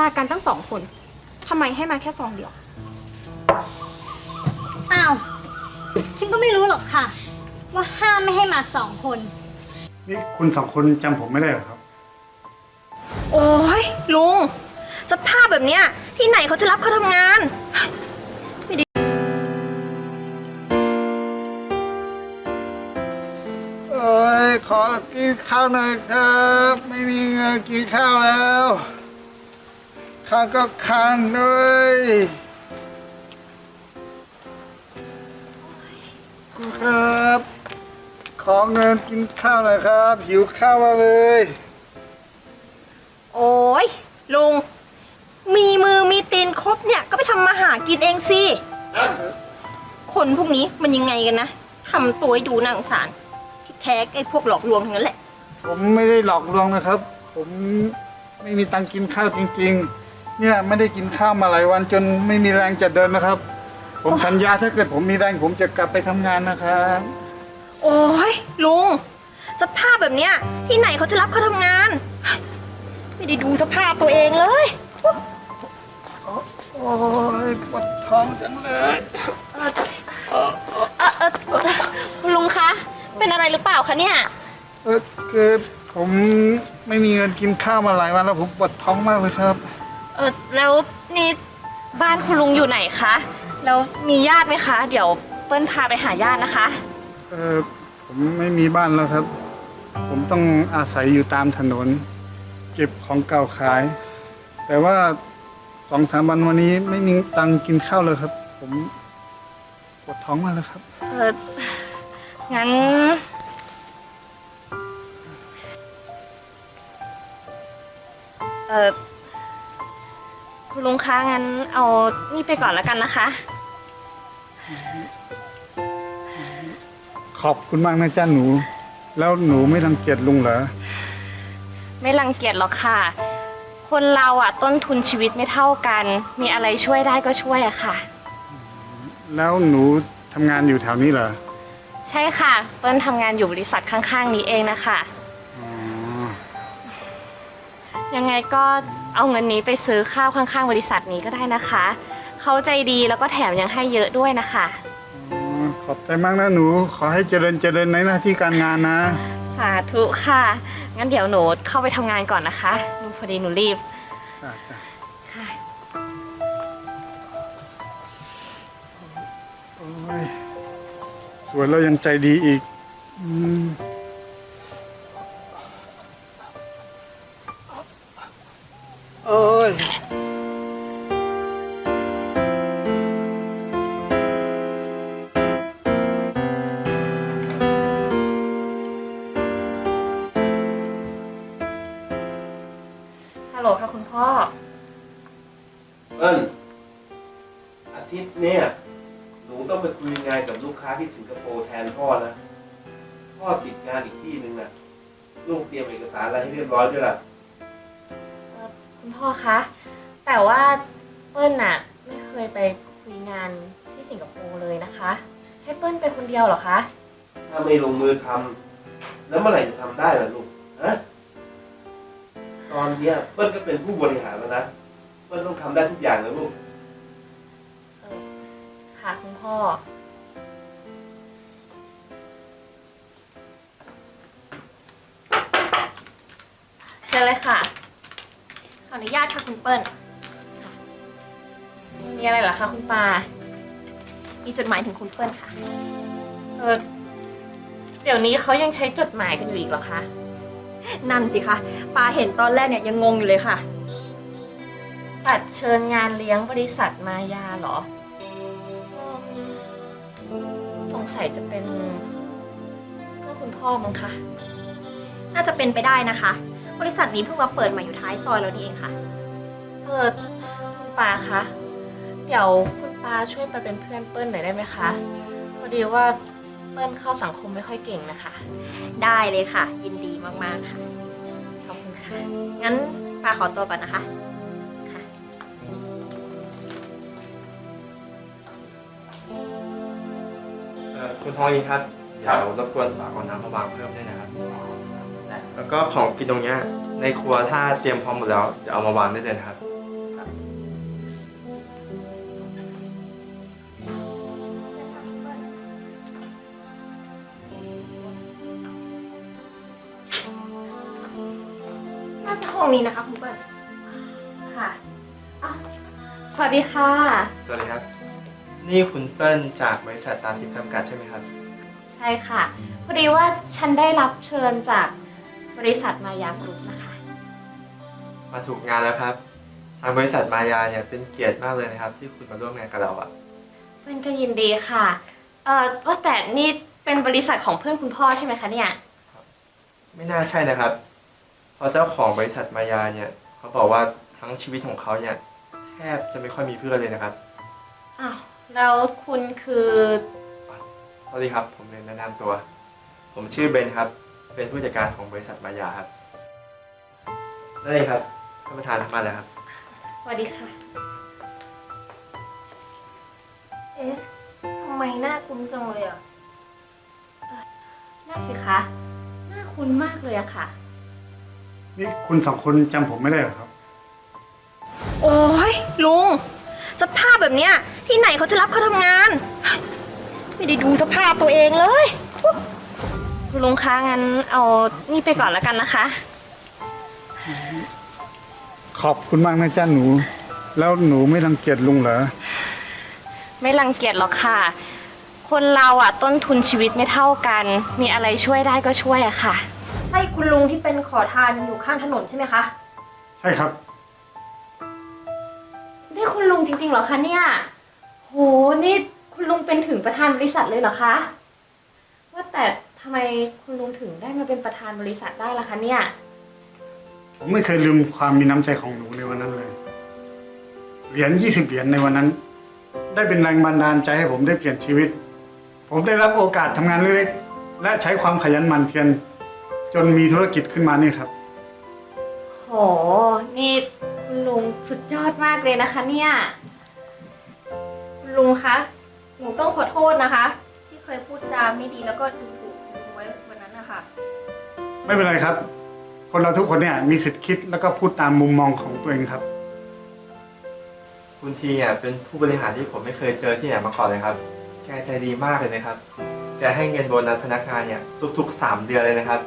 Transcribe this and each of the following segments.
มากันตั้งสองคนทำไมให้มาแค่ซองเดียว อ้าว ฉันก็ไม่รู้หรอกค่ะ ว่าห้ามไม่ให้มาสองคน นี่คุณสองคนจำผมไม่ได้เหรอครับ โอ้ยลุง สภาพแบบเนี้ยที่ไหนเขาจะรับเขาทำงาน เอ้ย ขอกินข้าวหน่อยครับ ไม่มีเงินกินข้าวแล้ว ข้าวก็คันด้วยคุณครับ ขอเงินกินข้าวหน่อยครับ หิวข้าวมากเลย โอ้ยลุง มีมือมีตีนครบเนี่ยก็ไปทำมาหากินเองสิ คนพวกนี้มันยังไงกันนะทำตัวให้ดูน่าสงสารที่แท้ไอ้พวกหลอกลวงทั้งนั้นแหละ ผมไม่ได้หลอกลวงนะครับ ผมไม่มีตังค์กินข้าวจริง ๆ เนี่ยไม่ได้กินข้าวมาหลายวันจนไม่มีแรงจะเดินนะครับ ผมสัญญาถ้าเกิดผมมีแรงผมจะกลับไปทำงานนะครับโอ้ยลุง สภาพแบบเนี้ยที่ไหนเขาจะรับเขาทำงาน ไม่ได้ดูสภาพตัวเองเลย โอ้ยปวดท้องจังเลยคุณลุงคะ เป็นอะไรหรือเปล่าคะเนี่ย เออคือผมไม่มีเงินกินข้าวมาหลายวันแล้วผมปวดท้องมากเลยครับ เออแล้วนี่บ้านคุณลุงอยู่ไหนคะ แล้วมีญาติไหมคะ เดี๋ยวเปิ้ลพาไปหาญาตินะคะ เออผมไม่มีบ้านแล้วครับ ผมต้องอาศัยอยู่ตามถนน เก็บของเก่าขาย แต่ว่าสองสามวันวันนี้ไม่มีตังค์กินข้าวเลยครับ ผมปวดท้องมากเลยครับ เอองั้น เออ คุณลุงคะงั้นเอานี่ไปก่อนแล้วกันนะคะ ขอบคุณมากนะจ้าหนู แล้วหนูไม่รังเกียจลุงเหรอ ไม่รังเกียจหรอกค่ะ คนเราอะต้นทุนชีวิตไม่เท่ากัน มีอะไรช่วยได้ก็ช่วยอะค่ะ แล้วหนูทำงานอยู่แถวนี้เหรอ ใช่ค่ะ เปิ้ลทำงานอยู่บริษัทข้างๆนี้เองนะคะอ๋อยังไงก็ เอาเงินนี้ไปซื้อข้าวข้างๆ บริษัทนี้ก็ได้นะคะ เขาใจดีแล้วก็แถมยังให้เยอะด้วยนะคะอ๋อขอบใจมากนะหนู ขอให้เจริญเจริญในหน้าที่การงานนะ สาธุค่ะ งั้นเดี๋ยวหนูเข้าไปทำงานก่อนนะคะหนูพอดีหนูรีบจ้ะจ้ะค่ะ โอ้ยสวยแล้วยังใจดีอีก อืม โอ้ยฮัลโหลค่ะคุณพ่อ เอิ้นอาทิตย์เนี่ยหนูต้องไปคุยงานกับลูกค้าที่สิงคโปร์แทนพ่อนะ พ่อติดงานอีกที่หนึ่งนะลูกเตรียมเอกสารอะไรให้เรียบร้อยด้วยล่ะ คุณพ่อคะ แต่ว่าเปิ้ลน่ะไม่เคยไปคุยงานที่สิงคโปร์เลยนะคะ ให้เปิ้ลไปคนเดียวเหรอคะ ถ้าไม่ลงมือทำแล้วเมื่อไหร่จะทำได้ล่ะลูกนะตอนเนี้ยเปิ้ลก็เป็นผู้บริหารแล้วนะเปิ้ลต้องทำได้ทุกอย่างนะลูกเออค่ะคุณพ่อ เชิญเลยค่ะขอ อนุญาตค่ะคุณเปิ้ลมีอะไรเหรอคะคุณปา มีจดหมายถึงคุณเปิ้ลค่ะ เออ เดี๋ยวนี้เขายังใช้จดหมายกันอยู่อีกเหรอคะ นั่นสิคะปาเห็นตอนแรกเนี่ยยังงงอยู่เลยค่ะ ปัดเชิญงานเลี้ยงบริษัทมายาเหรออืมสงสัยจะเป็นก็คุณพ่อมั้งคะ น่าจะเป็นไปได้นะคะ บริษัทนี้เพิ่งมาเปิดใหม่อยู่ท้ายซอยเรานี่เองค่ะ เออคุณปาคะเดี๋ยวคุณปาช่วยไปเป็นเพื่อนเปิ้ลหน่อยได้ไหมคะพอดีว่าเปิ้ลเข้าสังคมไม่ค่อยเก่งนะคะ ได้เลยค่ะ ยินดีมากๆค่ะ ขอบคุณค่ะ งั้นปาขอตัวก่อนนะคะ ค่ะ เอ่อคุณทองอีครับ เดี๋ยวรบกวนฝากเอาน้ำมาวางเพิ่มด้วยนะครับ แล้วก็ของกินตรงเนี้ยในครัวถ้าเตรียมพร้อมหมดแล้วจะเอามาวางได้เลยครับ น่าจะห้องนี้นะคะคุณเปิ้ลค่ะ สวัสดีค่ะ สวัสดีครับ นี่คุณเปิ้ลจากบริษัทตาทิพย์จำกัดใช่ไหมครับ ใช่ค่ะ พอดีว่าฉันได้รับเชิญจาก บริษัทมายากรุ๊ปนะคะ มาถูกงานแล้วครับ ทางบริษัทมายาเนี่ยเป็นเกียรติมากเลยนะครับ ที่คุณมาร่วมงานกับเราอะเพื่อนก็ยินดีค่ะ เอ่อว่าแต่นี่เป็นบริษัทของเพื่อนคุณพ่อใช่ไหมคะเนี่ย ไม่น่าใช่นะครับ เพราะเจ้าของบริษัทมายาเนี่ยเขาบอกว่าทั้งชีวิตของเขาเนี่ยแทบจะไม่ค่อยมีเพื่อนเลยนะครับอ้าวแล้วคุณคือ สวัสดีครับ ผมเรียนแนะนำตัว ผมชื่อเบนครับ เป็นผู้จัดการของบริษัทมายาครับได้เลยครับท่านประธานทำมาแล้วครับ สวัสดีค่ะ เอ๊ะ ทำไมหน้าคุ้นจังเลยอะน่าสิคะน่าคุ้นมากเลยอะค่ะ นี่คุณสองคนจำผมไม่ได้เหรอครับ โอ้ยลุง สภาพแบบเนี้ยที่ไหนเขาจะรับเขาทำงาน ไม่ได้ดูสภาพตัวเองเลย คุณลุงคะงั้นเอานี่ไปก่อนแล้วกันนะคะ ขอบคุณมากนะจ้าหนู แล้วหนูไม่รังเกียจลุงเหรอ ไม่รังเกียจหรอกค่ะ คนเราอะต้นทุนชีวิตไม่เท่ากัน มีอะไรช่วยได้ก็ช่วยอะค่ะ ใช่คุณลุงที่เป็นขอทานอยู่ข้างถนนใช่ไหมคะใช่ครับ นี่คุณลุงจริงๆเหรอคะเนี่ย โห นี่คุณลุงเป็นถึงประธานบริษัทเลยเหรอคะ ว่าแต่ ทำไมคุณลุงถึงได้มาเป็นประธานบริษัทได้ล่ะคะเนี่ย ผมไม่เคยลืมความมีน้ำใจของหนูในวันนั้นเลย เหรียญ20เหรียญในวันนั้น ได้เป็นแรงบันดาลใจให้ผมได้เปลี่ยนชีวิต ผมได้รับโอกาสทำงานเล็กๆและใช้ความขยันหมั่นเพียรจนมีธุรกิจขึ้นมานี่ครับ โห นี่คุณลุงสุดยอดมากเลยนะคะเนี่ยคุณลุงคะ หนูต้องขอโทษนะคะ ที่เคยพูดจาไม่ดีแล้วก็ดู ไม่เป็นไรครับ คนเราทุกคนเนี่ยมีสิทธิ์คิดแล้วก็พูดตามมุมมองของตัวเองครับ คุณทีอะเป็นผู้บริหารที่ผมไม่เคยเจอที่ไหนมาก่อนเลยครับ แกใจดีมากเลยนะครับ แกให้เงินโบนัสพนักงานเนี่ยทุกๆ 3 เดือนเลยนะครับ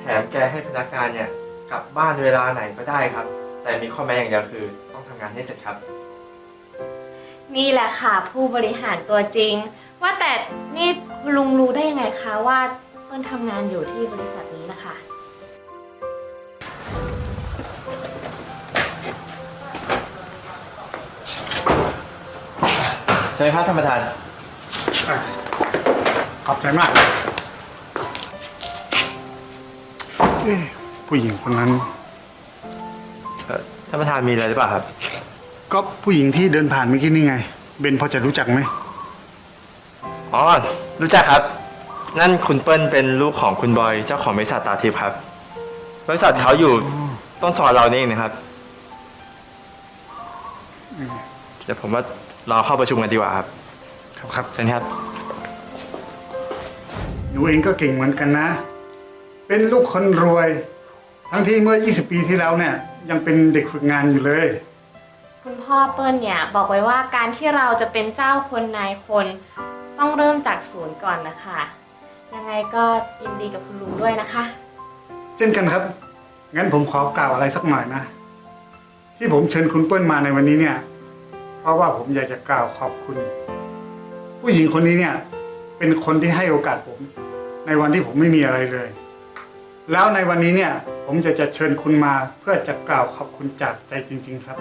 แถมแกให้พนักงานเนี่ยกลับบ้านเวลาไหนก็ได้ครับ แต่มีข้อแม้อย่างเดียวคือ ต้องทำงานให้เสร็จครับ นี่แหละค่ะ ผู้บริหารตัวจริง ว่าแต่นี่คุณลุงรู้ได้ยังไงคะว่าเปิ้ลทำงานอยู่ที่บริษัทนี้นะคะ ใช่ครับท่านประธานขอบใจมากเอ๊ะผู้หญิงคนนั้น เอ่อท่านประธานมีอะไรหรือเปล่าครับ ก็ผู้หญิงที่เดินผ่านเมื่อกี้นี่ไง เบนพอจะรู้จักไหม อ๋อ รู้จักครับ นั่นคุณเปิ้ลเป็นลูกของคุณบอยเจ้าของบริษัทตาทิพย์ครับ บริษัทเขาอยู่ต้นซอยเรานี่เองนะครับเดี๋ยวผมว่าเราเข้าประชุมกันดีกว่าครับครับครับเชิญครับ หนูเองก็เก่งเหมือนกันนะ เป็นลูกคนรวย ทั้งที่เมื่อ 20 ปีที่แล้วเนี่ยยังเป็นเด็กฝึกงานอยู่เลย คุณพ่อเปิ้ลเนี่ยบอกไว้ว่าการที่เราจะเป็นเจ้าคนนายคน ต้องเริ่มจากศูนย์ก่อนนะคะ ยังไงก็ยินดีกับคุณลุงด้วยนะคะ เช่นกันครับ งั้นผมขอกล่าวอะไรสักหน่อยนะ ที่ผมเชิญคุณเปิ้ลมาในวันนี้เนี่ย เพราะว่าผมอยากจะกล่าวขอบคุณ ผู้หญิงคนนี้เนี่ย เป็นคนที่ให้โอกาสผม ในวันที่ผมไม่มีอะไรเลย แล้วในวันนี้เนี่ย ผมจะจะเชิญคุณมาเพื่อจะกล่าวขอบคุณจากใจจริง ๆ ครับ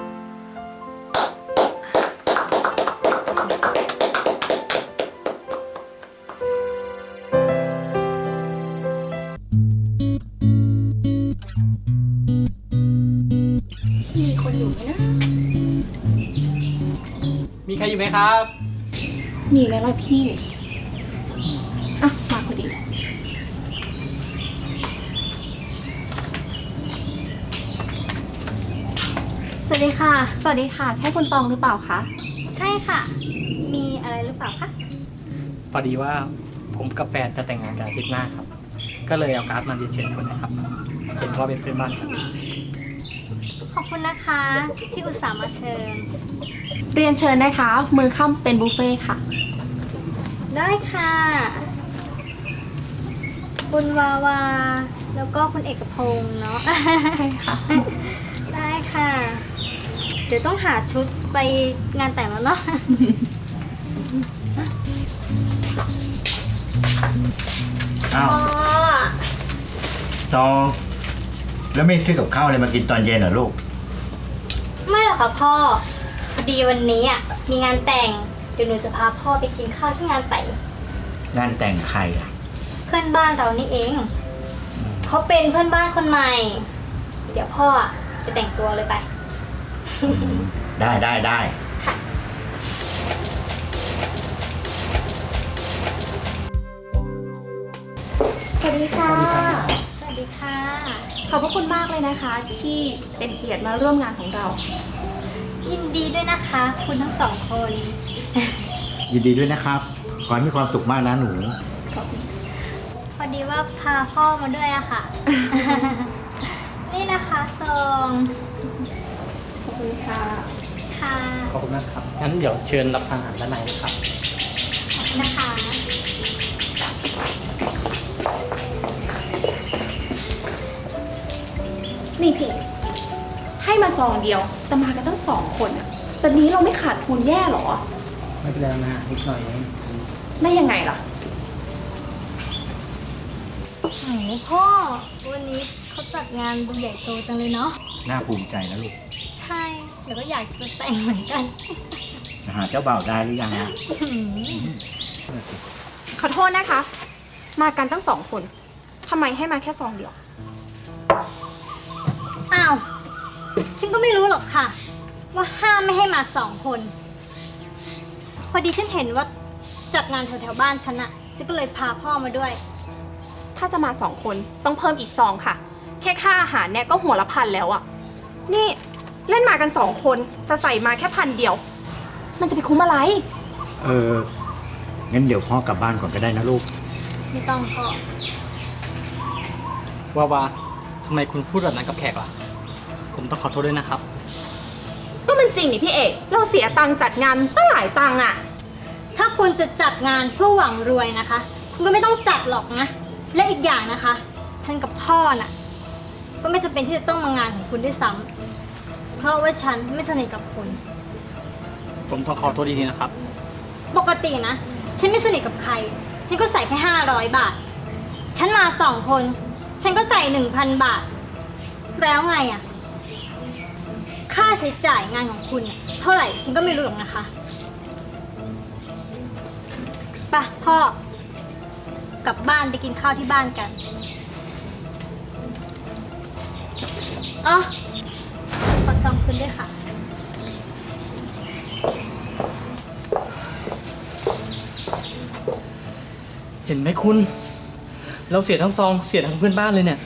ครอยู่ไหมครับ มีแล้วล่ะพี่ อะ มาพอดี สวัสดีค่ะ สวัสดีค่ะ ใช่คุณตองหรือเปล่าคะ ใช่ค่ะ มีอะไรหรือเปล่าคะ พอดีว่าผมกับแฟนจะแต่งงานกันอาทิตย์หน้าครับ ก็เลยเอาการ์ดมาเรียนเชิญคนนะครับ เห็นว่าเป็นเพื่อนบ้านกัน ขอบคุณนะคะ ที่อุตส่าห์มาเชิญ เรียนเชิญนะคะ มือค่ำเป็นบุฟเฟ่ต์ค่ะ ได้ค่ะ บุญวาวา แล้วก็คุณเอกพงษ์เนาะ ใช่ค่ะ ได้ค่ะ เดี๋ยวต้องหาชุดไปงานแต่งแล้วเนาะ อ้าวพ่อ ตอง แล้วไม่ซื้อกับข้าวอะไรมากินตอนเย็นเหรอลูก ไม่หรอกค่ะพ่อ พอดีวันนี้อะมีงานแต่งเดี๋ยวหนูจะพาพ่อไปกินข้าวที่งานแต่งงานแต่งใครอะ เพื่อนบ้านเรานี่เองเขาเป็นเพื่อนบ้านคนใหม่ เดี๋ยวพ่ออะไปแต่งตัวเลยไป ได้ได้ได้ สวัสดีค่ะ สวัสดีค่ะ ขอบพระคุณมากเลยนะคะ ที่เป็นเกียรติมาร่วมงานของเรา ยินดีด้วยนะคะ คุณทั้งสองคน ยินดีด้วยนะครับ ขอให้มีความสุขมากนะหนู พอดีว่าพาพ่อมาด้วยอะค่ะ นี่นะคะซองขอบคุณค่ะ ค่ะขอบคุณมากครับ งั้นเดี๋ยวเชิญรับทานอาหารด้านในนะครับ ขอบคุณนะคะ นี่พี่ ให้มาซองเดียว แต่มากันตั้งสองคนอะแบบนี้เราไม่ขาดทุนแย่เหรอ ไม่เป็นไรนะนิดหน่อยเองได้ยังไงล่ะ โอ้โหพ่อ วันนี้เขาจัดงานบุญใหญ่โตจังเลยเนาะ น่าภูมิใจนะลูกใช่เดี๋ยวก็อยากจะแต่งเหมือนกัน หาเจ้าบ่าวได้หรือยังอะขอโทษนะคะ มากันตั้งสองคนทำไมให้มาแค่ซองเดียวอ้าวฉันก็ไม่รู้หรอกค่ะ ว่าห้ามไม่ให้มาสองคน พอดีฉันเห็นว่าจัดงานแถวๆบ้านฉันอะฉันก็เลยพาพ่อมาด้วย ถ้าจะมาสองคนต้องเพิ่มอีกซองค่ะ แค่ค่าอาหารเนี่ยก็หัวละพันแล้วอะนี่เล่นมากันสองคนแต่ใส่มาแค่พันเดียว มันจะไปคุ้มอะไร เอองั้นเดี๋ยวพ่อกลับบ้านก่อนก็ได้นะลูก ไม่ต้องพ่อว่าวาทำไมคุณพูดแบบนั้นกับแขกล่ะ ผมต้องขอโทษด้วยนะครับ ก็มันจริงนี่พี่เอกเราเสียตังค์จัดงานตั้งหลายตังค์อะถ้าคุณจะจัดงานเพื่อหวังรวยนะคะ คุณก็ไม่ต้องจัดหรอกนะ และอีกอย่างนะคะ ฉันกับพ่อน่ะ ก็ไม่จำเป็นที่จะต้องมางานของคุณด้วยซ้ำเพราะว่าฉันไม่สนิทกับคุณ ผมต้องขอโทษดีๆนะครับ ปกตินะ ฉันไม่สนิทกับใคร ฉันก็ใส่แค่ห้าร้อยบาท ฉันมาสองคน ฉันก็ใส่หนึ่งพันบาท แล้วไงอะ่ะ ค่าใช้จ่ายงานของคุณน่ะเท่าไหร่ฉันก็ไม่รู้หรอกนะคะไปะพ่อกลับบ้านไปกินข้าวที่บ้านกันอ๋อขอซองคุณด้วยค่ะ เห็นไหมคุณ เราเสียทั้งซองเสียทั้งเพื่อนบ้านเลยเนี่ย